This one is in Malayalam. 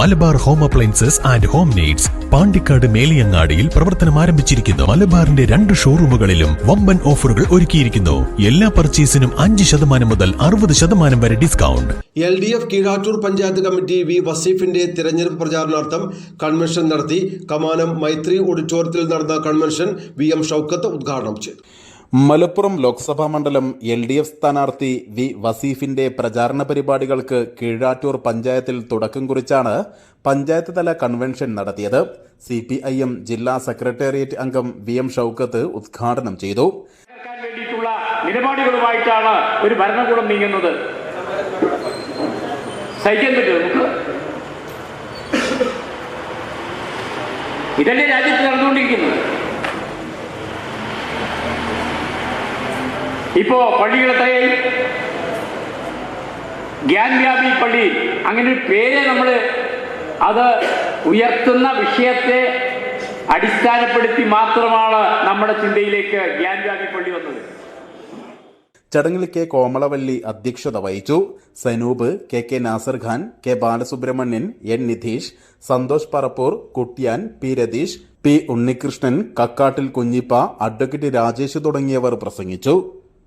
Malabar home appliances and home needs Pandikkad മേലിയങ്ങാടിയിൽ പ്രവർത്തനം ആരംഭിച്ചിരിക്കുന്നു. മലബാറിന്റെ രണ്ട് ഷോറൂമുകളിലും വമ്പൻ ഓഫറുകൾ ഒരുക്കിയിരിക്കുന്നു. എല്ലാ പർച്ചേസിനും അഞ്ച് ശതമാനം മുതൽ അറുപത് ശതമാനം വരെ discount. L D F Keezhattoor panchayat committee V വസീഫിന്റെ തിരഞ്ഞെടുപ്പ് പ്രചാരണാർത്ഥം കൺവെൻഷൻ നടത്തി കമാനം മൈത്രി ഓഡിറ്റോറിയത്തിൽ നടന്ന കൺവെൻഷൻ വി എം ഷൌക്കത്ത് ഉദ്ഘാടനം ചെയ്തു. മലപ്പുറം ലോക്സഭാ മണ്ഡലം എൽ ഡി എഫ് സ്ഥാനാർത്ഥി വി വസീഫിന്റെ പ്രചാരണ പരിപാടികൾക്ക് കീഴാറ്റൂർ പഞ്ചായത്തിൽ തുടക്കം കുറിച്ചാണ് പഞ്ചായത്ത് തല കൺവെൻഷൻ നടത്തിയത്. സി പി ഐ എം ജില്ലാ സെക്രട്ടേറിയറ്റ് അംഗം വി എം ഷൌക്കത്ത് ഉദ്ഘാടനം ചെയ്തു. നിലപാടുകളുമായിട്ടാണ് ഒരു ഭരണകൂടം നീങ്ങുന്നത്. സഹിക്കാൻ രാജ്യത്ത് നടന്നുകൊണ്ടിരിക്കുന്നത്? ഇപ്പോ പള്ളികളെ എത്രയായി ഗ്യാൻവ്യാപി പള്ളി. അങ്ങനെ ഒരു പേര് നമ്മൾ അത് ഉയർത്തുന്ന വിഷയത്തെ അടിസ്ഥാനപ്പെടുത്തി മാത്രമാണ് നമ്മുടെ ചിന്തയിലേക്ക് ഗ്യാൻവ്യാപി പള്ളി വന്നത്. ചടങ്ങിൽ കെ കോമളവല്ലി അധ്യക്ഷത വഹിച്ചു. Sanoop K K Nasar Khan K Balasubramanian N Nidheesh Santhosh Parappur Kuttiyan P Ratheesh P Unnikrishnan Kakkattil Kunjippa advocate Rajesh തുടങ്ങിയവർ പ്രസംഗിച്ചു.